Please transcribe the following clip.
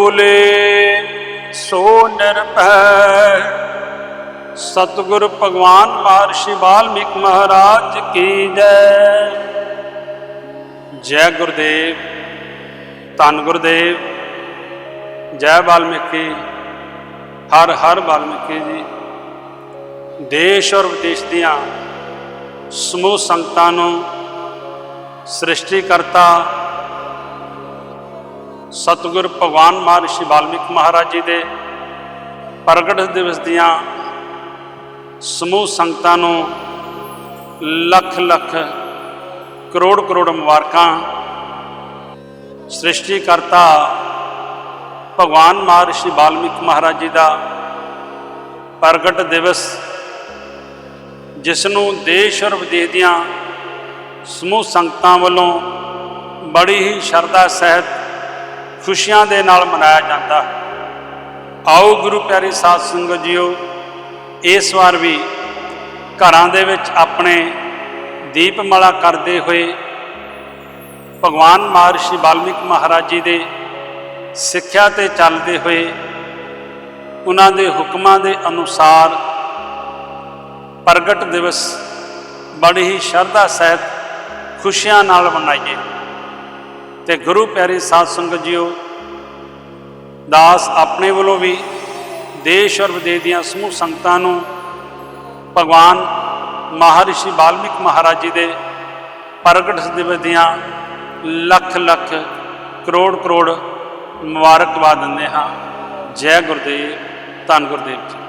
ਬੋਲੇ, ਸੋ ਨਿਰਭੈ। ਸਤਿਗੁਰ ਭਗਵਾਨ ਮਹਰਸ਼ੀ ਵਾਲਮੀਕ ਮਹਾਰਾਜ ਕੀ ਜੈ। ਜੈ ਗੁਰਦੇਵ, ਧੰਨ ਗੁਰਦੇਵ। ਜੈ ਵਾਲਮੀਕੀ, ਹਰ ਹਰ ਵਾਲਮੀਕੀ ਜੀ। ਦੇਸ਼ ਔਰ ਵਿਦੇਸ਼ ਦੀਆਂ ਸਮੂਹ ਸੰਗਤਾਂ ਨੂੰ ਸ੍ਰਿਸ਼ਟੀ ਕਰਤਾ ਸਤਿਗੁਰ ਭਗਵਾਨ ਮਹਾਰਿਸ਼ੀ ਵਾਲਮੀਕ ਮਹਾਰਾਜ ਜੀ ਦੇ ਪ੍ਰਗਟ ਦਿਵਸ ਦੀਆਂ ਸਮੂਹ ਸੰਗਤਾਂ ਨੂੰ ਲੱਖ ਲੱਖ ਕਰੋੜ ਕਰੋੜ ਮੁਬਾਰਕਾਂ। ਸ੍ਰਿਸ਼ਟੀਕਰਤਾ ਭਗਵਾਨ ਮਹਾਰਿਸ਼ੀ ਵਾਲਮੀਕ ਮਹਾਰਾਜ ਜੀ ਦਾ ਪ੍ਰਗਟ ਦਿਵਸ ਜਿਸ ਨੂੰ ਦੇਸ਼ ਔਰ ਵਿਦੇਸ਼ ਦੀਆਂ ਸਮੂਹ ਸੰਗਤਾਂ ਵੱਲੋਂ ਬੜੀ ਹੀ ਸ਼ਰਧਾ ਸਹਿਤ ਖੁਸ਼ੀਆਂ ਦੇ ਨਾਲ ਮਨਾਇਆ ਜਾਂਦਾ। ਹੈ ਆਓ ਗੁਰੂ ਪਿਆਰੇ ਸਾਧ ਸੰਗਤ ਜੀਓ, ਇਸ ਵਾਰ ਵੀ ਘਰਾਂ ਦੇ ਵਿੱਚ ਆਪਣੇ ਦੀਪਮਾਲਾ ਕਰਦੇ ਹੋਏ ਭਗਵਾਨ ਮਹਾਰਸ਼ੀ ਵਾਲਮੀਕ ਮਹਾਰਾਜ ਜੀ ਦੇ ਸਿੱਖਿਆ ਤੇ ਚੱਲਦੇ ਹੋਏ ਉਹਨਾਂ ਦੇ ਹੁਕਮਾਂ ਦੇ ਅਨੁਸਾਰ ਪ੍ਰਗਟ ਦਿਵਸ ਬੜੀ ਹੀ ਸ਼ਰਧਾ ਸਹਿਤ ਖੁਸ਼ੀਆਂ ਨਾਲ ਮਨਾਈਏ। ਤੇ ਗੁਰੂ ਪਿਆਰੀ ਸਾਧ ਸੰਗਤ ਜੀਓ, ਦਾਸ ਆਪਣੇ ਵੱਲੋਂ ਵੀ ਦੇਸ਼ ਔਰ ਵਿਦੇਸ਼ ਦੀਆਂ ਸਮੂਹ ਸੰਗਤਾਂ ਨੂੰ ਭਗਵਾਨ ਮਹਾਰਿਸ਼ੀ ਵਾਲਮੀਕ ਮਹਾਰਾਜ ਜੀ ਦੇ ਪ੍ਰਗਟ ਦਿਵਸ ਦੀਆਂ ਲੱਖ ਲੱਖ ਕਰੋੜ ਕਰੋੜ ਮੁਬਾਰਕਬਾਦ ਦਿੰਦੇ ਹਾਂ। ਜੈ ਗੁਰਦੇਵ, ਧੰਨ ਗੁਰਦੇਵ ਜੀ।